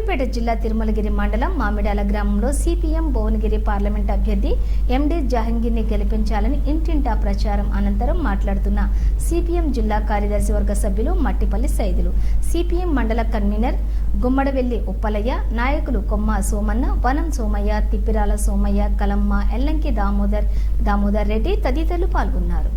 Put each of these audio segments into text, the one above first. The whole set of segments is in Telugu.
సిద్దిపేట జిల్లా తిరుమలగిరి మండలం మామిడాల గ్రామంలో సిపిఎం భువనగిరి పార్లమెంట్ అభ్యర్థి ఎండి జహంగీర్ని గెలిపించాలని ఇంటింటా ప్రచారం అనంతరం మాట్లాడుతున్న సిపిఎం జిల్లా కార్యదర్శి వర్గ సభ్యులు మట్టిపల్లి సైదులు. సిపిఎం మండల కన్వీనర్ గుమ్మడవెల్లి ఉప్పలయ్య నాయకులు కొమ్మ సోమన్న వనం సోమయ్య తిప్పిరాల సోమయ్య కలమ్మ ఎల్లంకి దామోదర్ దామోదర్ రెడ్డి తదితరులు పాల్గొన్నారు.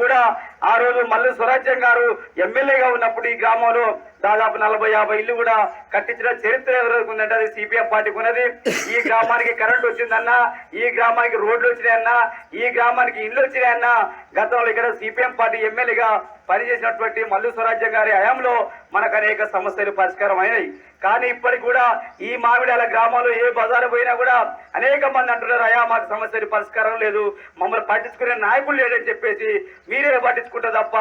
కూడా ఆ రోజు మల్లె స్వరాజ్యం గారు ఎమ్మెల్యేగా ఉన్నప్పుడు ఈ గ్రామంలో దాదాపు నలభై యాభై ఇల్లు కూడా కట్టించిన చరిత్ర ఎవరికి ఉందంటే అది సిపిఎం పార్టీకి ఉన్నది. ఈ గ్రామానికి కరెంట్ వచ్చిందన్నా ఈ గ్రామానికి రోడ్లు వచ్చినాయన్నా ఈ గ్రామానికి ఇల్లు వచ్చినాయన్నా గతంలో ఇక్కడ సిపిఎం పార్టీ ఎమ్మెల్యేగా పనిచేసినటువంటి మల్లు స్వరాజ్యం గారి హయాంలో మనకు అనేక సమస్యలు పరిష్కారం అయినాయి కానీ ఇప్పటికి కూడా ఈ మామిడాల గ్రామంలో ఏ బజారు పోయినా కూడా అనేక మంది అంటున్నారు అయా మాకు సమస్యలు పరిష్కారం లేదు. మమ్మల్ని పట్టించుకునే నాయకులు లేడని చెప్పేసి మీరే తెచ్చుకుంటే తప్ప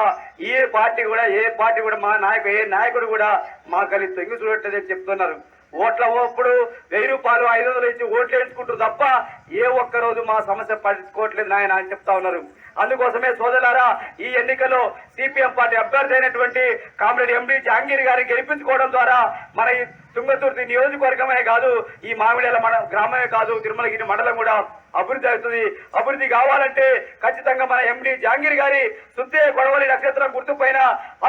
ఏ పార్టీ కూడా ఏ పార్టీ కూడా మా నాయకుడు ఏ నాయకుడు కూడా మా కలిసి తొంగి చూడట్లేదని చెప్తున్నారు. ఓట్ల ఓప్పుడు వెయ్యి రూపాయలు ఐదు వందలు ఇచ్చి ఓట్లు వేసుకుంటారు తప్ప ఏ ఒక్క రోజు మా సమస్య పట్టించుకోవట్లేదు నాయన అని చెప్తా ఉన్నారు. అందుకోసమే సోదరులారా ఈ ఎన్నికల్లో సిపిఎం పార్టీ అభ్యర్థి అయినటువంటి కామ్రేడ్ ఎండి జహాంగీర్ గారిని గెలిపించుకోవడం ద్వారా మన ఈ తుంగతుర్తి నియోజకవర్గమే కాదు ఈ మామిడేల మన గ్రామమే కాదు తిరుమలగిరి మండలం కూడా అభివృద్ధి అవుతుంది. అభివృద్ధి కావాలంటే ఖచ్చితంగా మన ఎండి జహాంగీర్ గారి సుత్తే గొడవలి నక్షత్రం గుర్తుపైన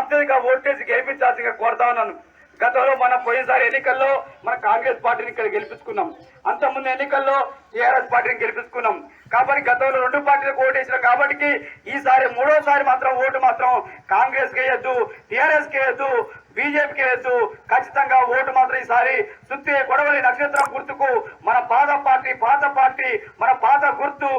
అత్యధిక ఓటేసి గెలిపించాల్సిందిగా కోరుతా ఉన్నాను. గతంలో మన పోయినసారి ఎన్నికల్లో మన కాంగ్రెస్ పార్టీని ఇక్కడ గెలిపించుకున్నాం. అంతకుముందు ఎన్నికల్లో టీఆర్ఎస్ పార్టీని గెలిపించుకున్నాం. కాబట్టి గతంలో రెండు పార్టీలకు ఓటు కాబట్టి ఈసారి మూడోసారి మాత్రం ఓటు మాత్రం కాంగ్రెస్కి వేయద్దు టీఆర్ఎస్కి వేయద్దు బీజేపీకి వేయద్దు. ఖచ్చితంగా ఓటు మాత్రం ఈసారి సుత్తి గొడవలి నక్షత్రం గుర్తుకు మన పాత పార్టీ పాత పార్టీ మన పాత గుర్తు